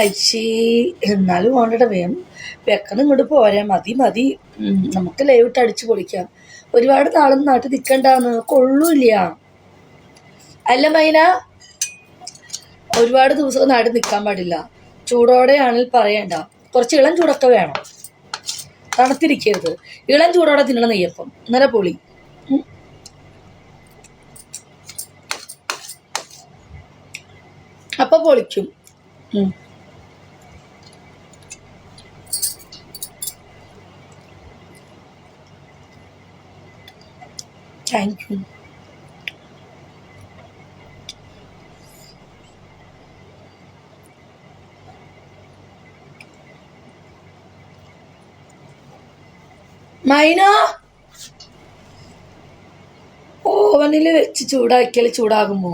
അയ്യേ എന്നാലും വേണ്ടട വേണം വെക്കണം ഇങ്ങോട്ട് പോരാ മതി മതി. നമുക്ക് ലൈവ് ഇട്ട് അടിച്ചു പൊളിക്കാം. ഒരുപാട് നാളൊന്നും നാട്ടിൽ നിൽക്കണ്ടാന്ന് കൊള്ളൂല്ല. അല്ല മൈന ഒരുപാട് ദിവസം നാട്ടിൽ നിൽക്കാൻ പാടില്ല. ചൂടോടെയാണെങ്കിൽ പറയണ്ട. കുറച്ച് ഇളം ചൂടൊക്കെ വേണം. തണുത്തിരിക്കരുത്. ഇളം ചൂടോടെ തിന്നണം നെയ്യപ്പം. ഇന്നലെ പൊളി. അപ്പോൾ അപ്പൊ പൊളിക്കും. താങ്ക് യു മൈന? ഓവനിൽ വെച്ച് ചൂടാക്കിയാൽ ചൂടാകുമോ?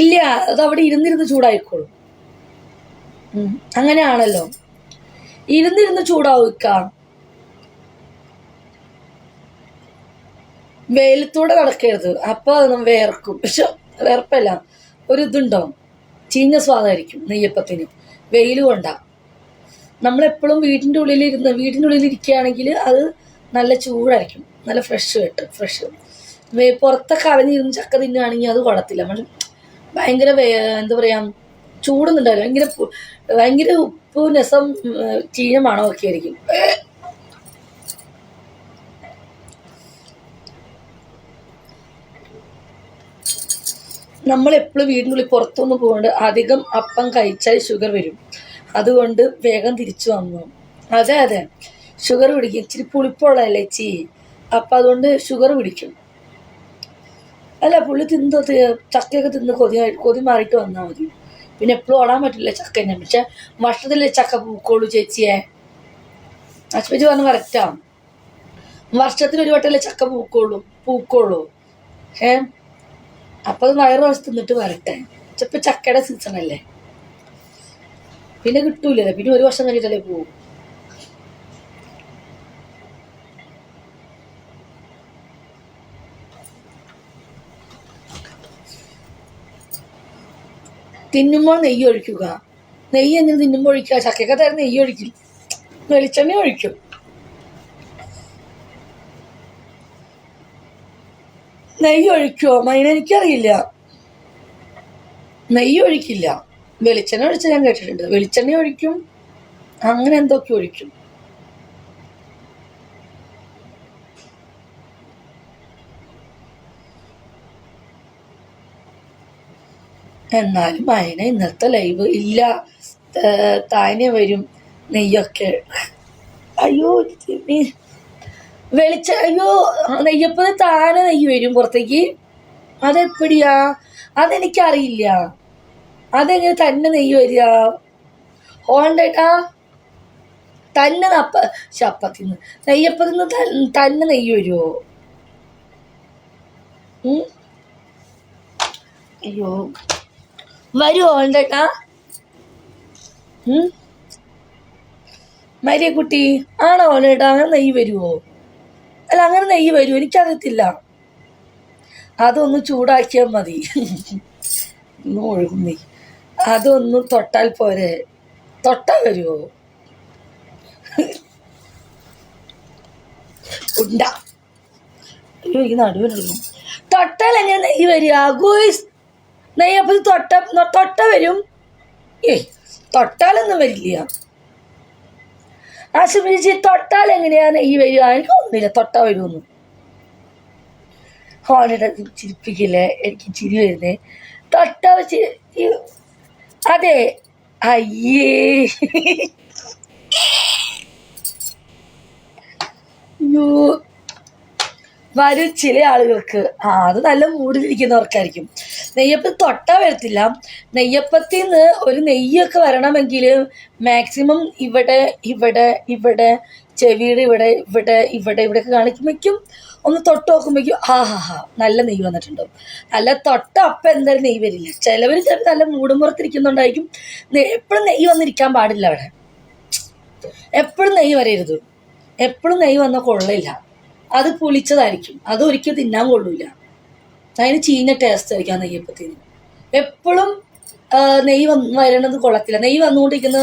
ഇല്ല അത് അവിടെ ഇരുന്നിരുന്ന് ചൂടായിക്കോളും. അങ്ങനെയാണല്ലോ. ഇരുന്നിരുന്ന് ചൂടാവുക. വെയിലത്തൂടെ നടക്കരുത്. അപ്പൊ അത് വേർക്കും. പക്ഷെ വേർപ്പല്ല. ഒരു ഇതുണ്ടാവും. ചീഞ്ഞ സ്വാദായിരിക്കും നെയ്യപ്പത്തിന്. വെയിൽ കൊണ്ടാണ് നമ്മളെപ്പോഴും വീടിന്റെ ഉള്ളിലിരുന്ന് വീടിന്റെ ഉള്ളിൽ ഇരിക്കുകയാണെങ്കിൽ അത് നല്ല ചൂടായിരിക്കും. നല്ല ഫ്രഷ് കിട്ടും ഫ്രഷ് പുറത്തൊക്കെ അലഞ്ഞിരുന്ന് ചക്ക തിന്നുകയാണെങ്കിൽ അത് കൊള്ളത്തില്ല. നമ്മൾ ഭയങ്കര എന്താ പറയുക ചൂടൊന്നുണ്ടാവില്ല. ഭയങ്കര ഭയങ്കര ഉപ്പ് രസം ചീഞ്ഞ മണമൊക്കെ ആയിരിക്കും. നമ്മൾ എപ്പോഴും വീടിനുള്ളിൽ പുറത്തൊന്നും പോകാണ്ട് അധികം അപ്പം കഴിച്ചാൽ ഷുഗർ വരും. അതുകൊണ്ട് വേഗം തിരിച്ചു വന്നു. അതെ അതെ. ഷുഗർ പിടിക്കും ഇച്ചിരി പുളിപ്പുള്ളതല്ലേ ചീ അപ്പം അതുകൊണ്ട് ഷുഗർ പിടിക്കും അല്ല പുള്ളി തിന്ന് ചക്കയൊക്കെ തിന്ന് കൊതി കൊതി മാറിയിട്ട് വന്നാൽ മതി. പിന്നെ എപ്പോഴും ഓടാൻ പറ്റില്ല ചക്ക തന്നെ. പക്ഷെ വർഷത്തിലെ ചക്ക പൂക്കോളൂ ചേച്ചിയെ? അശ്വജി പറഞ്ഞ് കറക്റ്റാണ് വർഷത്തിൽ ഒരു വട്ടമല്ലേ ചക്ക പൂക്കോളൂ പൂക്കോളൂ ഏ? അപ്പൊ അത് വയറ് വശത്ത് നിന്നിട്ട് വരട്ടെ. ചിലപ്പോൾ ചക്കയുടെ സീസൺ അല്ലേ? പിന്നെ കിട്ടൂലേ പിന്നെ ഒരു വർഷം കഴിഞ്ഞിട്ടല്ലേ പോവും. തിന്നുമ്പോൾ നെയ്യ് ഒഴിക്കുക. നെയ്യ് എങ്ങനെ തിന്നുമ്പോൾ ഒഴിക്കുക? ചക്കയൊക്കെ തരം നെയ്യ് ഒഴിക്കും വെളിച്ചെണ്ണ ഒഴിക്കും. നെയ്യ് ഒഴിക്കുമോ മൈന എനിക്കറിയില്ല. നെയ്യ് ഒഴിക്കില്ല. വെളിച്ചെണ്ണ ഒഴിച്ച് ഞാൻ കേട്ടിട്ടുണ്ട്. വെളിച്ചെണ്ണ ഒഴിക്കും അങ്ങനെ എന്തൊക്കെ ഒഴിക്കും? എന്നാലും മൈന ഇന്നത്തെ ലൈവ് ഇല്ല. താനെ വരും നെയ്യൊക്കെ. അയ്യോ. വെളിച്ച അയ്യോ നെയ്യപ്പത് താനെ നെയ്യ് വരും പുറത്തേക്ക്. അതെപ്പടിയാ? അതെനിക്കറിയില്ല. അതെങ്ങനെ തന്നെ നെയ്യ് വരിക? ഹോണ്ടേട്ടാ തന്നെ അപ്പ ചപ്പത്തിന്ന് നെയ്യപ്പത്തിന്ന് തൻ- തന്നെ നെയ്യ് വരുമോ? അയ്യോ. വരൂ ഓണ്ടേട്ടാ? മരിയ കുട്ടി ആണോ അങ്ങനെ നെയ്യ് വരുമോ അല്ല അങ്ങനെ നെയ്യ് വരും. എനിക്കറിയത്തില്ല. അതൊന്ന് ചൂടാക്കിയാൽ മതി. ഒന്നും ഒഴുകും നെയ്യ് അതൊന്ന് തൊട്ടാൽ പോരെ. തൊട്ടാൽ വരുമോ ഉണ്ട. ഈ നടുവിനുള്ളൂ തൊട്ടാൽ എങ്ങനെ നെയ്യ് വരിക? ഗൂയിസ് തൊട്ട തൊട്ട വരും. ഏയ് തൊട്ടാലൊന്നും വരില്ല. ആശുപത്രി തൊട്ടാൽ എങ്ങനെയാ ഈ വരിക എനിക്ക് ഒന്നുമില്ല. തൊട്ടാ വരുമെന്ന് ഹോണിയുടെ ചിരിപ്പിക്കില്ലേ? എനിക്ക് ചിരി വരുന്നേ. തൊട്ട വെച്ച് അതെ. അയ്യേ. അയ്യോ. വരും ചില ആളുകൾക്ക്. ആ അത് നല്ല മൂടിലിരിക്കുന്നവർക്കായിരിക്കും നെയ്യപ്പം തൊട്ടാ വരത്തില്ല. നെയ്യപ്പത്തിൽ നിന്ന് ഒരു നെയ്യൊക്കെ വരണമെങ്കിൽ മാക്സിമം ഇവിടെ ഇവിടെ ഇവിടെ ചെവിയുടെ ഇവിടെ ഇവിടെ ഇവിടെ ഇവിടെയൊക്കെ കാണിക്കുമ്പോഴേക്കും ഒന്ന് തൊട്ട് നോക്കുമ്പോഴേക്കും ആ ഹാ ഹാ നല്ല നെയ്യ് വന്നിട്ടുണ്ട്. നല്ല തൊട്ട അപ്പം എന്തായാലും നെയ്യ് വരില്ല. ചിലവർ ചിലപ്പോൾ നല്ല മൂടും പുറത്തിരിക്കുന്നുണ്ടായിരിക്കും. എപ്പോഴും നെയ്യ് വന്നിരിക്കാൻ പാടില്ല അവിടെ. എപ്പോഴും നെയ്യ് വരരുത്. എപ്പോഴും നെയ്യ് വന്നാൽ കൊള്ളില്ല അത് പുളിച്ചതായിരിക്കും. അത് ഒരിക്കലും തിന്നാൻ കൊള്ളൂല. അതിന് ചീഞ്ഞ ടേസ്റ്റ് ആയിരിക്കും ആ നെയ്യപ്പത്തിന്. എപ്പോഴും നെയ്യ് വന്ന് വരണത് കൊള്ളത്തില്ല. നെയ്യ് വന്നുകൊണ്ടിരിക്കുന്ന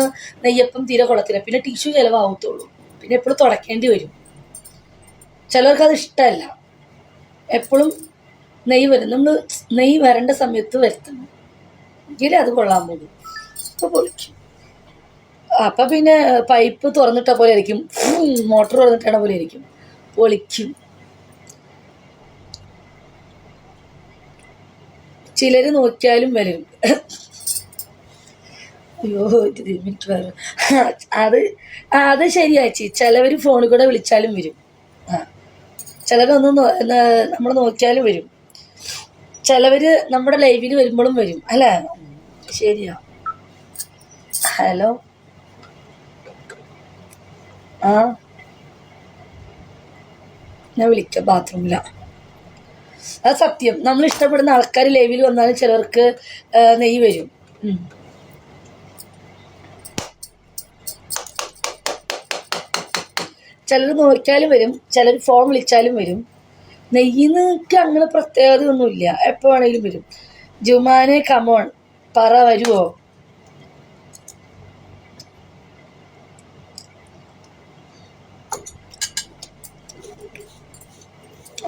നെയ്യപ്പം തീരെ കൊള്ളത്തില്ല. പിന്നെ ടിഷ്യൂ ചിലവാകത്തുള്ളൂ പിന്നെ എപ്പോഴും തുടക്കേണ്ടി വരും. ചിലർക്ക് അത് ഇഷ്ടമല്ല. എപ്പോഴും നെയ്യ് വരും. നമ്മൾ നെയ്യ് വരേണ്ട സമയത്ത് വരുത്തണം. എങ്കിലേ അത് കൊള്ളാൻ പോകും. അപ്പോൾ പൊളിക്കും. അപ്പം പിന്നെ പൈപ്പ് തുറന്നിട്ട പോലെ ആയിരിക്കും. മോട്ടർ തുറന്നിട്ട പോലെ ആയിരിക്കും. പൊളിക്കും. ചിലര് നോക്കിയാലും വരും. അയ്യോ എനിക്ക് വേറെ. അത് അത് ശരിയാച്ചി ചിലവർ ഫോണിൽ കൂടെ വിളിച്ചാലും വരും. ആ. ചിലരൊന്നും നമ്മൾ നോക്കിയാലും വരും. ചിലവർ നമ്മുടെ ലൈവിൽ വരുമ്പോഴും വരും അല്ലേ? ശരിയാ. ഹലോ? ആ. ഞാൻ വിളിക്കാം ബാത്റൂമില്ല അത് സത്യം. നമ്മൾ ഇഷ്ടപ്പെടുന്ന ആൾക്കാർ ലൈവിൽ വന്നാലും ചിലർക്ക് നെയ്യ് വരും. ചിലർ നോക്കിയാലും വരും. ചിലർ ഫോൺ വിളിച്ചാലും വരും. നെയ്യിന്നൊക്കെ അങ്ങനെ പ്രത്യേകതയൊന്നുമില്ല എപ്പോൾ വേണമെങ്കിലും വരും. ജുമാനെ കമോൺ പറ വരുമോ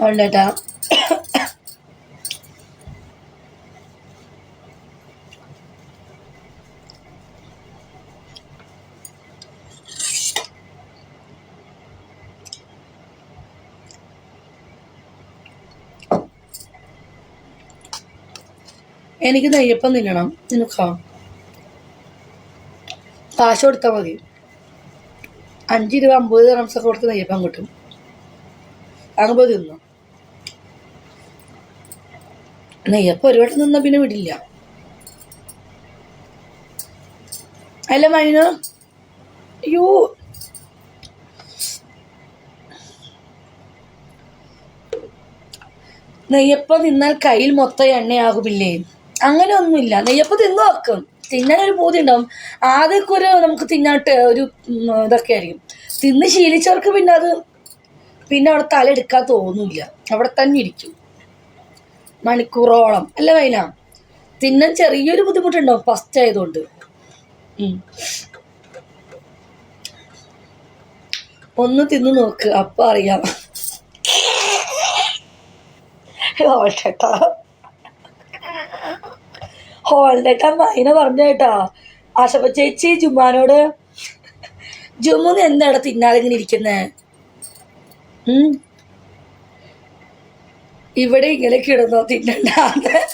ഉണ്ടേട്ടാ എനിക്ക് നെയ്യപ്പം തിന്നണം. നിനക്കോ കാശ് കൊടുത്താൽ മതി. അഞ്ച് രൂപ അമ്പത് റംസൊക്കെ കൊടുത്ത് നെയ്യപ്പം കിട്ടും. അങ്ങ് തിന്നു. നെയ്യപ്പം ഒരു വട്ടം നിന്നാ പിന്നെ വിടില്ല. അല്ല മൈന? അയ്യോ. നെയ്യപ്പം നിന്നാൽ കയ്യിൽ മൊത്തം എണ്ണയാകുമില്ലേ? അങ്ങനെ ഒന്നുമില്ല നെയ്യപ്പം തിന്നു വെക്കും തിന്നാൻ ഒരു പൂതി ഉണ്ടാവും ആദ്യമൊക്കെ ഒരു നമുക്ക് തിന്നാട്ട് ഒരു ഇതൊക്കെ ആയിരിക്കും. തിന്ന് ശീലിച്ചവർക്ക് പിന്നെ അത് പിന്നെ അവിടെ തല എടുക്കാൻ തോന്നില്ല. അവിടെ തന്നെ ഇരിക്കും. മണിക്കൂറോളം. അല്ല വൈന തിന്നാൻ ചെറിയൊരു ബുദ്ധിമുട്ടുണ്ടാവും ഫസ്റ്റ് ആയതുകൊണ്ട്. ഒന്ന് തിന്നു നോക്ക് അപ്പ അറിയാം. ഹോൾട്ടേട്ടാ ഹോൾട്ടേട്ടാ പറഞ്ഞ കേട്ടാ. ആശപ്പ ചേച്ചി ജുമാനോട് ജുമ്മൂന്ന് എന്താണ് തിന്നാതെ ഇങ്ങനെ ഇരിക്കുന്നേ? ഉം. ഇവിടെ ഇങ്ങനെ കിടന്നോ തിന്നണ്ടാന്ന്.